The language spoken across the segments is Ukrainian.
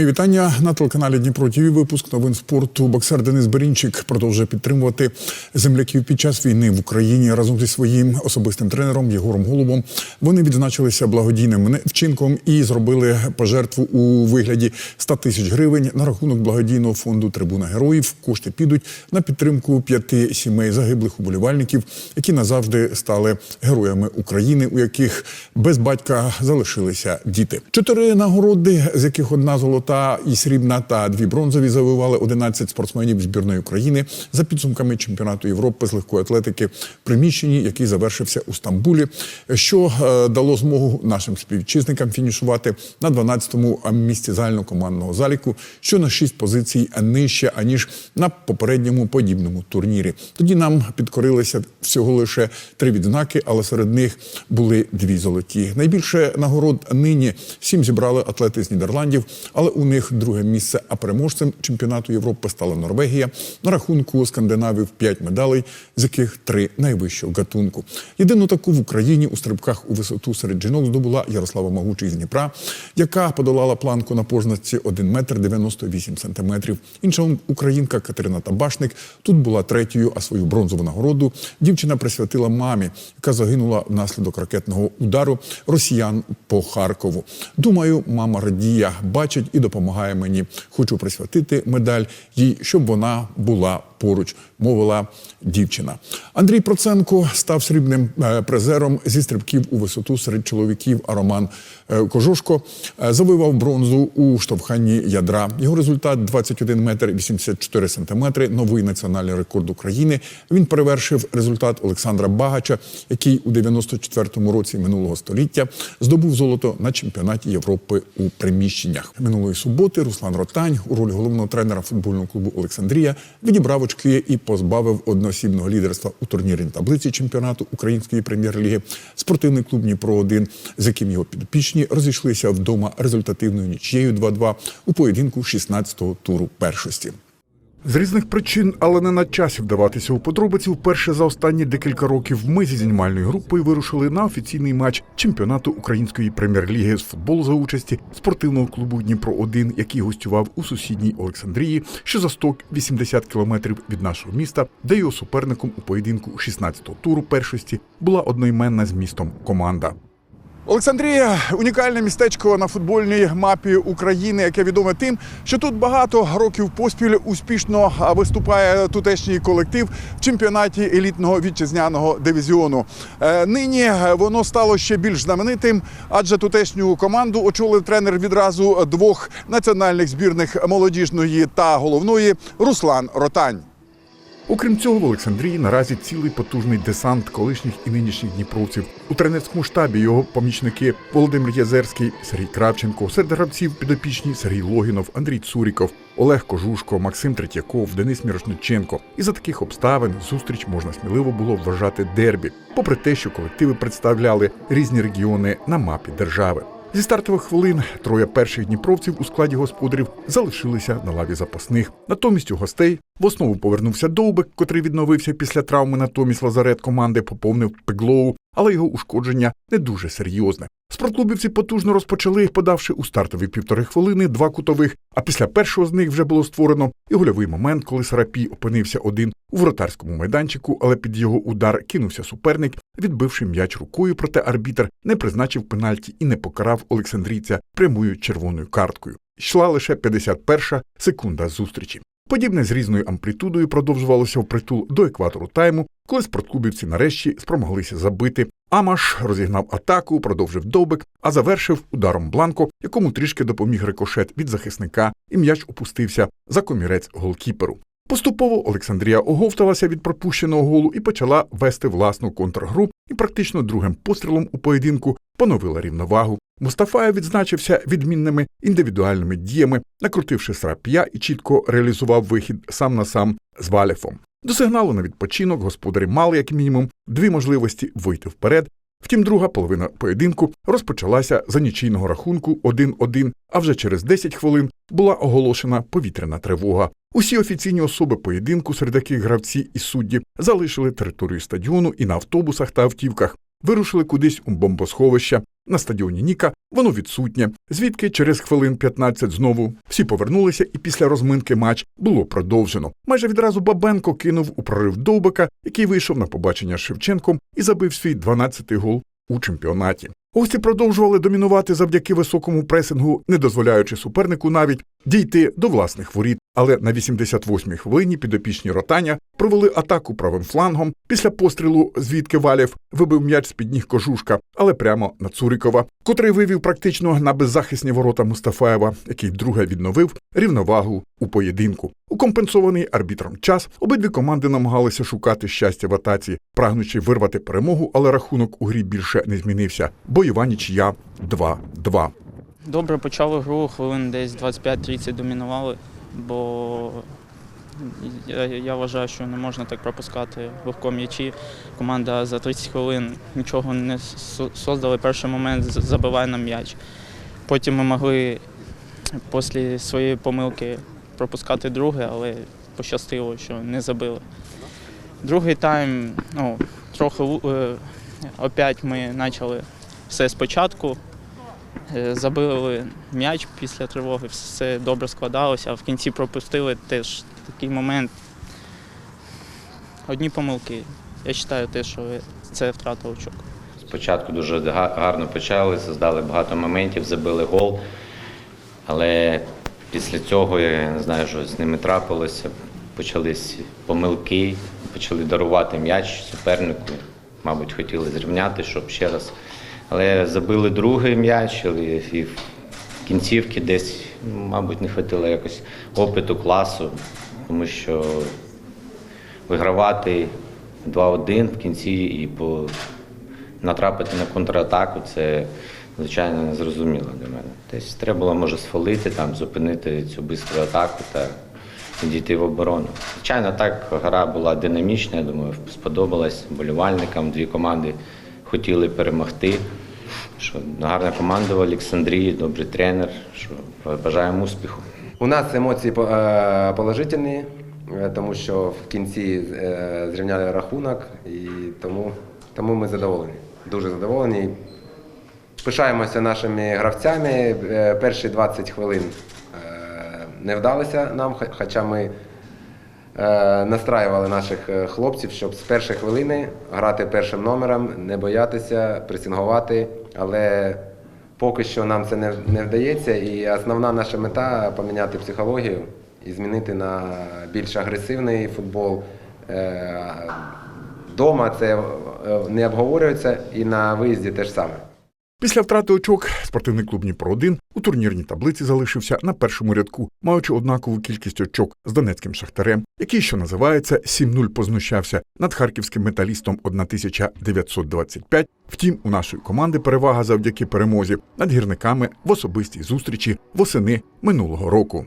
Мої вітання на телеканалі Дніпро ТВ. Випуск новин спорту. Боксер Денис Берінчик продовжує підтримувати земляків під час війни в Україні разом зі своїм особистим тренером Єгором Голубом. Вони відзначилися благодійним вчинком і зробили пожертву у вигляді 100 тисяч гривень на рахунок благодійного фонду Трибуна героїв. Кошти підуть на підтримку п'яти сімей загиблих уболівальників, які назавжди стали героями України, у яких без батька залишилися діти. Чотири нагороди, з яких одна золота і срібна та дві бронзові завоювали 11 спортсменів збірної України за підсумками чемпіонату Європи з легкої атлетики в приміщенні, який завершився у Стамбулі, що е, дало змогу нашим співвітчизникам фінішувати на 12-му місці загальнокомандного заліку, що на 6 позицій нижче аніж на попередньому подібному турнірі. Тоді нам підкорилися всього лише три відзнаки, але серед них були дві золоті. Найбільше нагород нині сім зібрали атлети з Нідерландів, але у них друге місце. А переможцем чемпіонату Європи стала Норвегія. На рахунку скандинавів п'ять медалей, з яких три найвищого гатунку. Єдину таку в Україні у стрибках у висоту серед жінок здобула Ярослава Магучий з Дніпра, яка подолала планку на позначці 1 метр 98 сантиметрів. Інша українка Катерина Табашник тут була третьою, а свою бронзову нагороду дівчина присвятила мамі, яка загинула внаслідок ракетного удару росіян по Харкову. Думаю, мама радія бачить і допомагає мені. Хочу присвятити медаль їй, щоб вона була поруч, мовила дівчина. Андрій Проценко став срібним е, призером зі стрибків у висоту серед чоловіків. А Роман е, Кожушко е, завоював бронзу у штовханні ядра. Його результат 21 метр 84 сантиметри. Новий національний рекорд України. Він перевершив результат Олександра Багача, який у 94-му році минулого століття здобув золото на чемпіонаті Європи у приміщеннях. Минулої суботи Руслан Ротань у ролі головного тренера футбольного клубу Олександрія відібрав очки і позбавив одноосібного лідерства у турнірній таблиці чемпіонату Української прем'єр-ліги. Спортивний клуб Дніпро 1 з яким його підопічні розійшлися вдома результативною нічією 2-2 у поєдинку 16-го туру першості. З різних причин, але не на часі вдаватися у подробиці. Вперше за останні декілька років ми зі знімальною групою вирушили на офіційний матч чемпіонату української прем'єр-ліги з футболу за участі спортивного клубу Дніпро 1 який гостював у сусідній Олександрії, що за 180 кілометрів від нашого міста, де його суперником у поєдинку 16-го туру першості була одноіменна з містом команда. Олександрія унікальне містечко на футбольній мапі України, яке відоме тим, що тут багато років поспіль успішно виступає тутешній колектив в чемпіонаті елітного вітчизняного дивізіону. Е, Нині воно стало ще більш знаменитим, адже тутешню команду очолив тренер відразу двох національних збірних молодіжної та головної Руслан Ротань. Окрім цього, в Олександрії наразі цілий потужний десант колишніх і нинішніх дніпровців. У тренерському штабі його помічники Володимир Язерський, Сергій Кравченко, серед гравців підопічні Сергій Логінов, Андрій Цуріков, Олег Кожушко, Максим Третьяков, Денис Мірошниченко. І за таких обставин зустріч можна сміливо було вважати дербі, попри те, що колективи представляли різні регіони на мапі держави. Зі стартових хвилин троє перших дніпровців у складі господарів залишилися на лаві запасних. Натомість у гостей в основу повернувся Довбик, котрий відновився після травми. Натомість лазарет команди поповнив Пеглоу, але його ушкодження не дуже серйозне. Спортклубівці потужно розпочали, подавши у стартові півтори хвилини два кутових. А після першого з них вже було створено і гольовий момент, коли Сарапій опинився один у вратарському майданчику, але під його удар кинувся суперник, відбивши м'яч рукою, проте арбітр не призначив пенальті і не покарав Олександрійця прямою червоною карткою. Йшла лише 51-ша секунда зустрічі. Подібне з різною амплітудою продовжувалося впритул до екватору тайму, коли спортклубівці нарешті спромоглися забити. Амаш розігнав атаку, продовжив довбик, а завершив ударом бланко, якому трішки допоміг рикошет від захисника, і м'яч опустився за комірець голкіперу. Поступово Олександрія оговталася від пропущеного голу і почала вести власну контргру, і практично другим пострілом у поєдинку поновила рівновагу. Мустафаєв відзначився відмінними індивідуальними діями, накрутивши срап'я і чітко реалізував вихід сам на сам з Валєфом. До сигналу на відпочинок господарі мали як мінімум дві можливості вийти вперед. Втім, друга половина поєдинку розпочалася за нічийного рахунку 1-1, а вже через 10 хвилин була оголошена повітряна тривога. Усі офіційні особи поєдинку, серед яких гравці і судді, залишили територію стадіону і на автобусах та автівках. вирушили кудись у бомбосховище. На стадіоні Ніка воно відсутнє, звідки через хвилин 15 знову всі повернулися, і після розминки матч було продовжено. Майже відразу Бабенко кинув у прорив Довбика, який вийшов на побачення з Шевченком і забив свій 12-й гол у чемпіонаті. Гості продовжували домінувати завдяки високому пресингу, не дозволяючи супернику навіть дійти до власних воріт. Але на 88-й хвилині підопічні ротання провели атаку правим флангом. Після пострілу, звідки Валєв вибив м'яч з під ніг кожушка, але прямо на Цурікова, котрий вивів практично на беззахисні ворота Мустафаєва, який вдруге відновив рівновагу у поєдинку. У компенсований арбітром час обидві команди намагалися шукати щастя в атаці, прагнучи вирвати перемогу, але рахунок у грі більше не змінився. Бойова нічия 2-2. Добре почали гру, хвилин десь 25-30 домінували, бо я, я вважаю, що не можна так пропускати легко м'ячі. Команда за 30 хвилин нічого не со- создали. Перший момент забиває нам м'яч. Потім ми могли після своєї помилки пропускати друге, але пощастило, що не забили. Другий тайм, ну, трохи е, опять ми почали все спочатку. Е, Забили м'яч після тривоги, все добре складалося, а в кінці пропустили теж такий момент. Одні помилки. Я вважаю те, що це втрата очок. Спочатку дуже гарно почали, создали багато моментів, забили гол. Але після цього я не знаю, що з ними трапилося. Почались помилки, почали дарувати м'яч супернику. Мабуть, хотіли зрівняти, щоб ще раз. Але забили другий м'яч, і в кінцівки десь, ну, мабуть, не вистачило якось опиту класу, тому що вигравати 2-1 в кінці і по натрапити на контратаку це звичайно незрозуміло для мене. Тобто треба було може сфалити, там, зупинити цю бистру атаку та дійти в оборону. Звичайно, так гра була динамічна, я думаю, сподобалась болівальникам. Дві команди хотіли перемогти. Що гарна команда в Олександрії, добрий тренер. Що бажаємо успіху. У нас емоції е, положительні, е, тому що в кінці е, зрівняли рахунок, і тому, тому ми задоволені. Дуже задоволені. Пишаємося нашими гравцями. Перші 20 хвилин не вдалося нам, хо- хоча ми настраювали наших е, хлопців, щоб з першої хвилини грати першим номером, не боятися, пресингувати. Але поки що нам це не, не вдається. І основна наша мета поміняти психологію і змінити на більш агресивний футбол. Е, Дома це е, не обговорюється, і на виїзді теж саме. Після втрати очок спортивний клуб Дніпро 1 у турнірній таблиці залишився на першому рядку, маючи однакову кількість очок з донецьким шахтарем, який, що називається, 7-0 познущався над харківським металістом 1925. Втім, у нашої команди перевага завдяки перемозі над гірниками в особистій зустрічі восени минулого року.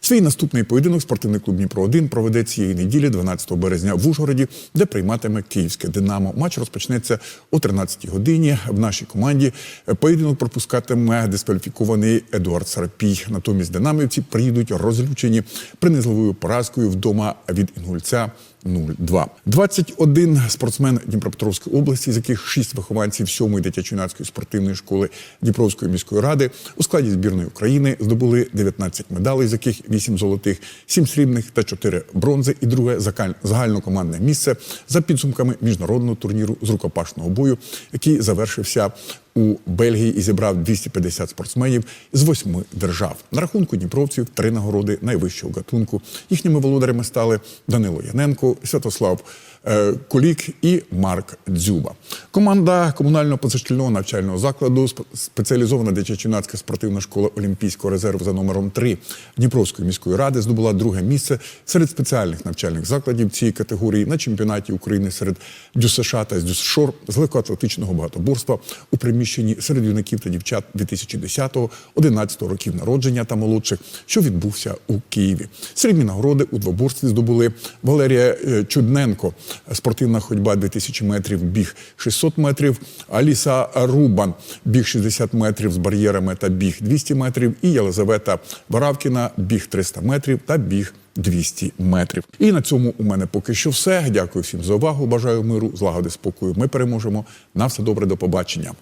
Свій наступний поєдинок спортивний клуб Дніпро 1 проведе цієї неділі, 12 березня, в Ужгороді, де прийматиме київське Динамо. Матч розпочнеться о 13 годині. В нашій команді поєдинок пропускатиме дискваліфікований Едуард Сарпій. Натомість динамівці приїдуть розлючені принизливою поразкою вдома від інгульця 0-2. 21 спортсмен Дніпропетровської області, з яких 6 вихованців 7-ї дитячо-юнацької спортивної школи Дніпровської міської ради у складі збірної України здобули 19 медалей, з яких 8 золотих, 7 срібних та 4 бронзи і друге загальнокомандне місце за підсумками міжнародного турніру з рукопашного бою, який завершився у Бельгії і зібрав 250 спортсменів з восьми держав. На рахунку дніпровців три нагороди найвищого гатунку. Їхніми володарями стали Данило Яненко, Святослав Кулік і Марк Дзюба. Команда комунального позашкільного навчального закладу спеціалізована дитячо-юнацька спортивна школа Олімпійського резерву за номером 3 Дніпровської міської ради здобула друге місце серед спеціальних навчальних закладів цієї категорії на чемпіонаті України серед ДЮСШ та ДЮСШОР з легкоатлетичного багатоборства у приміщенні серед юнаків та дівчат 2010-11 років народження та молодших, що відбувся у Києві. Срібні нагороди у двоборстві здобули Валерія е, Чудненко, спортивна ходьба 2000 метрів, біг 600 метрів, Аліса Рубан, біг 60 метрів з бар'єрами та біг 200 метрів, і Єлизавета Варавкіна, біг 300 метрів та біг 200 метрів. І на цьому у мене поки що все. Дякую всім за увагу. Бажаю миру, злагоди, спокою. Ми переможемо. На все добре, до побачення.